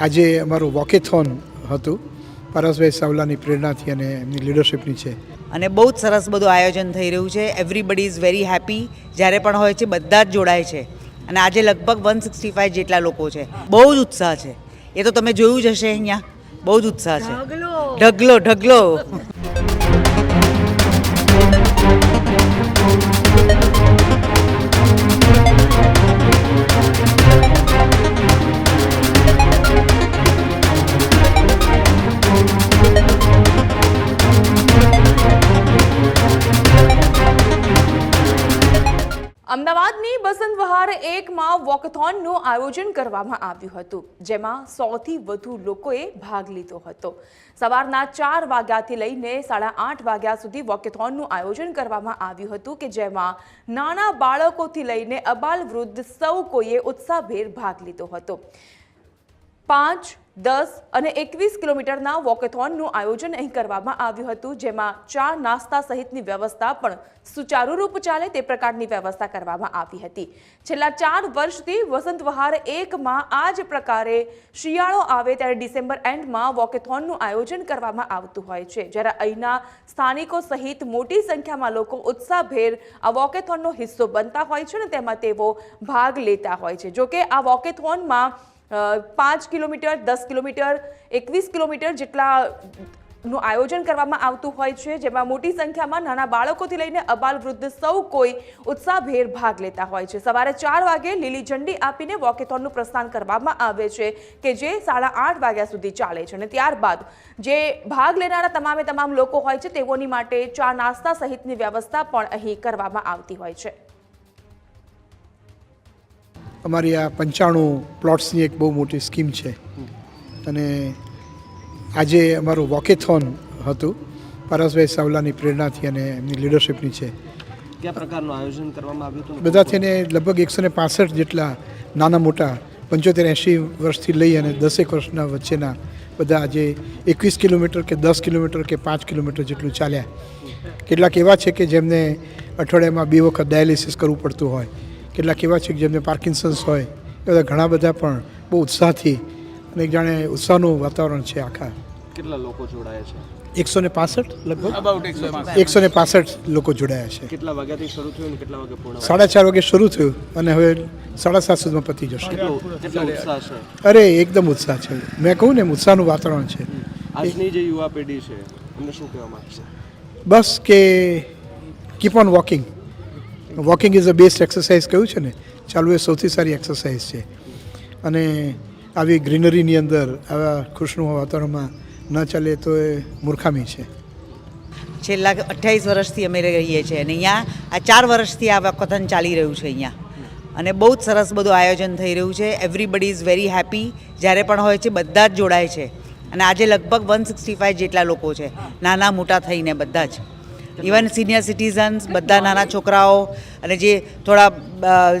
આજે અમારું વોકેથોન હતું. પરસભાઈ સાવલાની પ્રેરણાથી અને એમની લીડરશિપની છે. અને બહુ જ સરસ બધું આયોજન થઈ રહ્યું છે. એવરીબડી ઇઝ વેરી હેપી જ્યારે પણ હોય છે બધા જ જોડાય છે. અને આજે લગભગ વન સિક્સટી ફાઇવ જેટલા લોકો છે. બહુ જ ઉત્સાહ છે. એ તો તમે જોયું જ હશે અહીંયા. બહુ જ ઉત્સાહ છે. ઢગલો ઢગલો. અમદાવાદની બસંત વહાર એકમાં વોકથોનનું આયોજન કરવામાં આવ્યું હતું, જેમાં સૌથી વધુ લોકોએ ભાગ લીધો હતો. સવારના ચાર વાગ્યાથી લઈને સાડા આઠ વાગ્યા સુધી વોકેથોનનું આયોજન કરવામાં આવ્યું હતું કે જેમાં નાના બાળકોથી લઈને અબાલ વૃદ્ધ સૌ કોઈએ ઉત્સાહભેર ભાગ લીધો હતો. પાંચ દસ અને એકવીસ કિલોમીટરના વોકેથોનનું આયોજન અહીં કરવામાં આવ્યું હતું, જેમાં ચા નાસ્તા સહિતની વ્યવસ્થા પણ સુચારુરૂપ ચાલે તે પ્રકારની વ્યવસ્થા કરવામાં આવી હતી. છેલ્લા ચાર વર્ષથી વસંત વહાર એકમાં આ જ પ્રકારે શિયાળો આવે ત્યારે ડિસેમ્બર એન્ડમાં વોકેથોનનું આયોજન કરવામાં આવતું હોય છે. જ્યારે અહીંના સ્થાનિકો સહિત મોટી સંખ્યામાં લોકો ઉત્સાહભેર આ વોકેથોનનો હિસ્સો બનતા હોય છે ને તેમાં તેઓ ભાગ લેતા હોય છે. જોકે આ વોકેથોનમાં પાંચ કિલોમીટર, દસ કિલોમીટર, એકવીસ કિલોમીટર જેટલા નું આયોજન કરવામાં આવતું હોય છે, જેમાં મોટી સંખ્યામાં નાના બાળકોથી લઈને અબાલ વૃદ્ધ સૌ કોઈ ઉત્સાહભેર ભાગ લેતા હોય છે. સવારે ચાર વાગે લીલી ઝંડી આપીને વોકેથોનનું પ્રસ્થાન કરવામાં આવે છે, કે જે સાડા આઠ વાગ્યા સુધી ચાલે છે. અને ત્યારબાદ જે ભાગ લેનારા તમામે તમામ લોકો હોય છે, તેઓની માટે ચા નાસ્તા સહિતની વ્યવસ્થા પણ અહીં કરવામાં આવતી હોય છે. અમારી આ પંચાણું પ્લોટ્સની એક બહુ મોટી સ્કીમ છે. અને આજે અમારું વોકેથોન હતું. પારસભાઈ સાવલાની પ્રેરણાથી અને એમની લીડરશીપની છે. કયા પ્રકારનું આયોજન કરવામાં આવ્યું હતું? બધા થઈને લગભગ એકસો ને પાસઠ જેટલા નાના મોટા પંચોતેર એંશી વર્ષથી લઈ અને દસેક વર્ષના વચ્ચેના બધા આજે એકવીસ કિલોમીટર કે દસ કિલોમીટર કે પાંચ કિલોમીટર જેટલું ચાલ્યા. કેટલાક એવા છે કે જેમને અઠવાડિયામાં બે વખત ડાયાલિસિસ કરવું પડતું હોય. કેટલાક એવા છે કે જેમને પાર્કિન્સન્સ હોય એ બધા ઘણા બધા પણ બહુ ઉત્સાહથી અને એક જાણે ઉત્સાહનું વાતાવરણ છે આખા. કેટલા લોકો જોડાયા છે? એકસો ને પાસઠ લગભગ? એકસો ને પાસઠ લોકો જોડાયા છે. કેટલા વાગ્યાથી શરૂ થયું અને કેટલા વાગે પૂર્ણ સાડા ચાર વાગે શરૂ થયું અને હવે સાડા સાત સુધીમાં પતી જશે. અરે એકદમ ઉત્સાહ છે. મેં કહું ને ઉત્સાહનું વાતાવરણ છે. આજની જે યુવા પેઢી છે એમને શું કહેવા માંગશે? બસ કે keep on walking walking is a best exercise કહ્યું છે ને? ચાલુ એ સૌથી સારી એક્સરસાઇઝ છે. અને આવી ગ્રીનરીની અંદર, આવા ખુશનું વાતાવરણમાં ન ચાલે તો એ મૂર્ખામી છે. છેલ્લા અઠ્યાવીસ વર્ષથી અમે રહીએ છીએ અને અહીંયા આ ચાર વર્ષથી આ કથન ચાલી રહ્યું છે અહીંયા. અને બહુ જ સરસ બધું આયોજન થઈ રહ્યું છે. એવરીબડી ઇઝ વેરી હેપી જ્યારે પણ હોય છે, બધા જ જોડાય છે. અને આજે લગભગ વન સિક્સટી ફાઇવ જેટલા લોકો છે. નાના મોટા થઈને બધા જ. ઇવન સિનિયર સિટીઝન્સ બધા નાના છોકરાઓ અને જે થોડા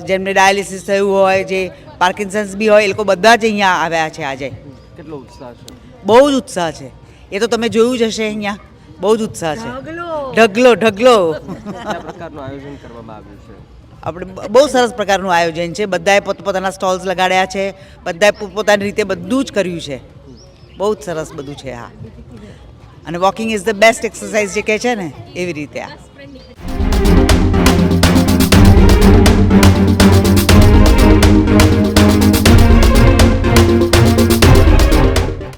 જેમને ડાયાલિસિસ થયું હોય જે પાર્કિન્સન્સ બી હોય એ લોકો બધા જ અહીંયા આવ્યા છે આજે. કેટલો ઉત્સાહ છે? બહુ જ ઉત્સાહ છે. એ તો તમે જોયું જ હશે અહીંયા. બહુ જ ઉત્સાહ છે. ઢગલો. ઢગલો પ્રકારનું આયોજન કરવામાં આવ્યું છે? આપણે બહુ સરસ પ્રકારનું આયોજન છે. બધાએ પોતપોતાના સ્ટોલ્સ લગાડ્યા છે. બધાએ પોતપોતાની રીતે બધું જ કર્યું છે. બહુ જ સરસ બધું છે હા અને walking is the best exercise જે કહે છે ને એવી રીતે આ.